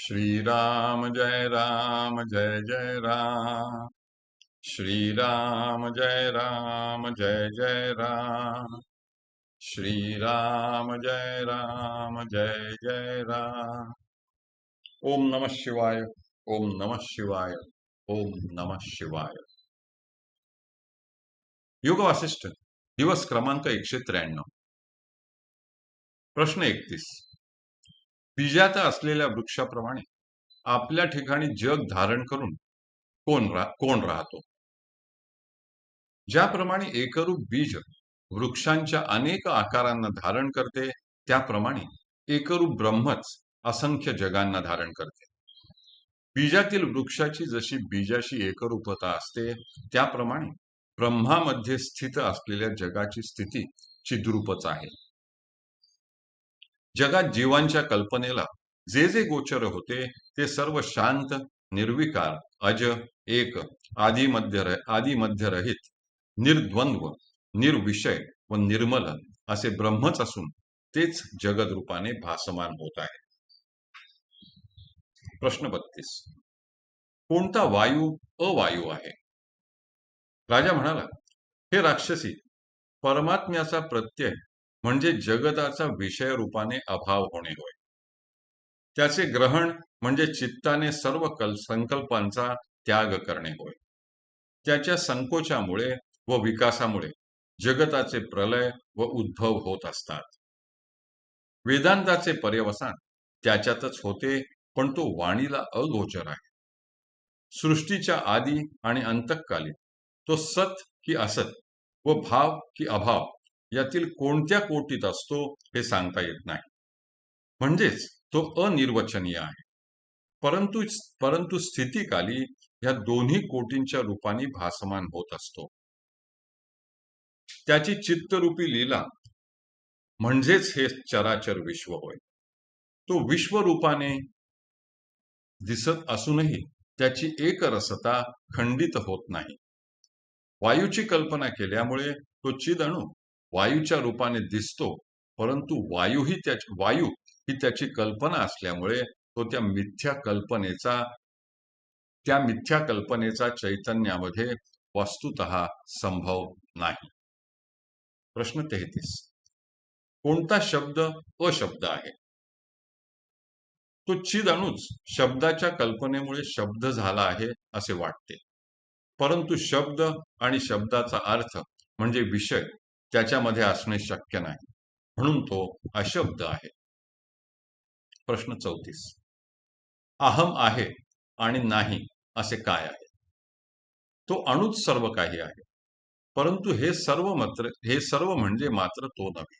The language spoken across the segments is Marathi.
श्रीराम जय राम जय जय राम। श्रीराम जय राम जय जय राम। श्रीराम जय राम जय जय राम। ओम नमः शिवाय ओम नमः शिवाय ओम नमः शिवाय। योग वासिष्ठ दिवस क्रमांक एकशे त्र्याण्णव। प्रश्न एकतीस। बीजात असलेल्या वृक्षाप्रमाणे आपल्या ठिकाणी जग धारण करून कोण रा कोण राहतो? ज्याप्रमाणे एकरूप बीज वृक्षांच्या अनेक आकारांना धारण करते त्याप्रमाणे एकरूप ब्रह्मच असंख्य जगांना धारण करते. बीजातील वृक्षाची जशी बीजाशी एकरूपता असते त्याप्रमाणे ब्रह्मामध्ये स्थित असलेल्या जगाची स्थिती चिद्रूपच आहे. जगात जीवांच्या कल्पनेला जे जे गोचर होते ते सर्व शांत निर्विकार अज एक आदी मध्य आदी मध्यरहित निर्द्वंद्व निर्विषय व निर्मल असे ब्रह्मच असून तेच जगद रूपाने भासमान होत आहे. प्रश्न बत्तीस. कोणता वायू अवायू आहे? राजा म्हणाला हे राक्षसी परमात्म्याचा प्रत्यय म्हणजे जगताचा विषय रूपाने अभाव होणे होय. त्याचे ग्रहण म्हणजे चित्ताने सर्व कल संकल्पांचा त्याग करणे होय. त्याच्या संकोचामुळे व विकासामुळे जगताचे प्रलय व उद्भव होत असतात. वेदांताचे पर्यवसान त्याच्यातच होते पण तो वाणीला अगोचर आहे. सृष्टीच्या आदी आणि अंतकाली तो सत की असत व भाव की अभाव यातील कोणत्या कोटीत असतो हे सांगता येत नाही. म्हणजेच तो अनिर्वचनीय आहे. परंतु परंतु स्थितीकाली या दोन्ही कोटींच्या रूपाने भासमान होत असतो. त्याची चित्तरूपी लीला म्हणजेच हे चराचर विश्व होय. तो विश्वरूपाने दिसत असूनही त्याची एकरसता खंडित होत नाही. वायूची कल्पना केल्यामुळे तो चिद अणू वायूच्या रूपाने दिसतो परंतु वायू ही त्या वायू ही त्याची कल्पना असल्यामुळे तो त्या मिथ्या कल्पनेचा त्या मिथ्या कल्पनेचा चैतन्यामध्ये वस्तुत संभव नाही. प्रश्न तेहतीस. कोणता शब्द अशब्द आहे? तो चिद अणूच शब्दाच्या कल्पनेमुळे शब्द झाला आहे असे वाटते. परंतु शब्द आणि शब्दाचा अर्थ म्हणजे विषय त्याच्यामध्ये असणे शक्य नाही. म्हणून तो अशब्द आहे. प्रश्न चौतीस. अहम आहे आणि नाही असे काय आहे? तो अणुच सर्व काही आहे. परंतु हे सर्व मात्र हे सर्व म्हणजे मात्र तो नव्हे.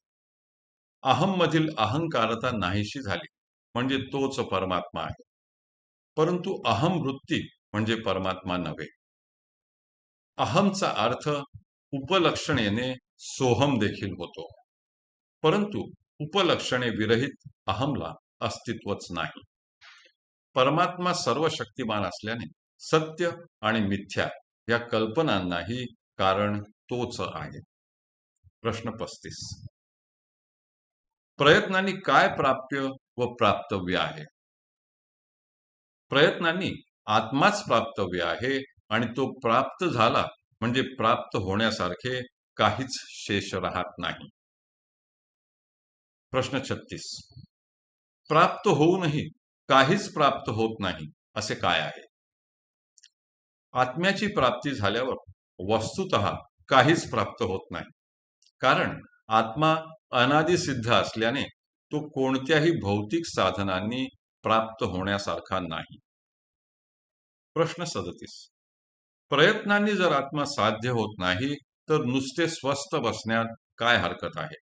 अहम मधील अहंकारता नाहीशी झाली म्हणजे तोच परमात्मा आहे. परंतु अहम वृत्ती म्हणजे परमात्मा नव्हे. अहमचा अर्थ उपलक्षणेने सोहम देखील होतो. परंतु उपलक्षणे विरहित अहमला अस्तित्वच नाही. परमात्मा सर्व शक्तिमान असल्याने सत्य आणि मिथ्या या कल्पनांनाही कारण तोच आहे. प्रश्न पस्तीस. प्रयत्नांनी काय प्राप्य व प्राप्तव्य आहे? प्रयत्नांनी आत्माच प्राप्तव्य आहे आणि तो प्राप्त झाला म्हणजे प्राप्त होण्यासारखे काहीच शेष राहत नाही. प्रश्न छत्तीस. प्राप्त होऊनही काहीच प्राप्त होत नाही असे काय आहे? आत्म्याची प्राप्ती झाल्यावर वस्तुत काहीच प्राप्त होत नाही. कारण आत्मा अनादिसिद्ध असल्याने तो कोणत्याही भौतिक साधनांनी प्राप्त होण्यासारखा नाही. प्रश्न सदतीस. प्रयत्नांनी जर आत्मा साध्य होत नाही तर नुसते स्वस्थ बसण्यात काय हरकत आहे?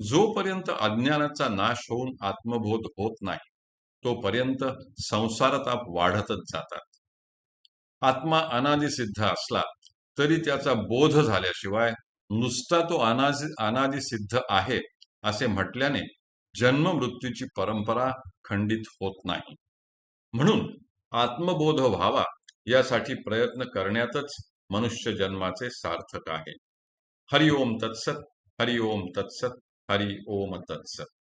जोपर्यंत अज्ञानाचा नाश होऊन आत्मबोध होत नाही तोपर्यंत संसारताप वाढतच जातात. आत्मा अनादी सिद्ध असला तरी त्याचा बोध झाल्याशिवाय नुसता तो अनादी अनादी सिद्ध आहे असे म्हटल्याने जन्म मृत्यूची परंपरा खंडित होत नाही. म्हणून आत्मबोध व्हावा यासाठी प्रयत्न करण्यातच मनुष्य जन्माचे सार्थक आहे. हरि ओम तत्सत हरि ओम तत्सत हरि ओम तत्सत.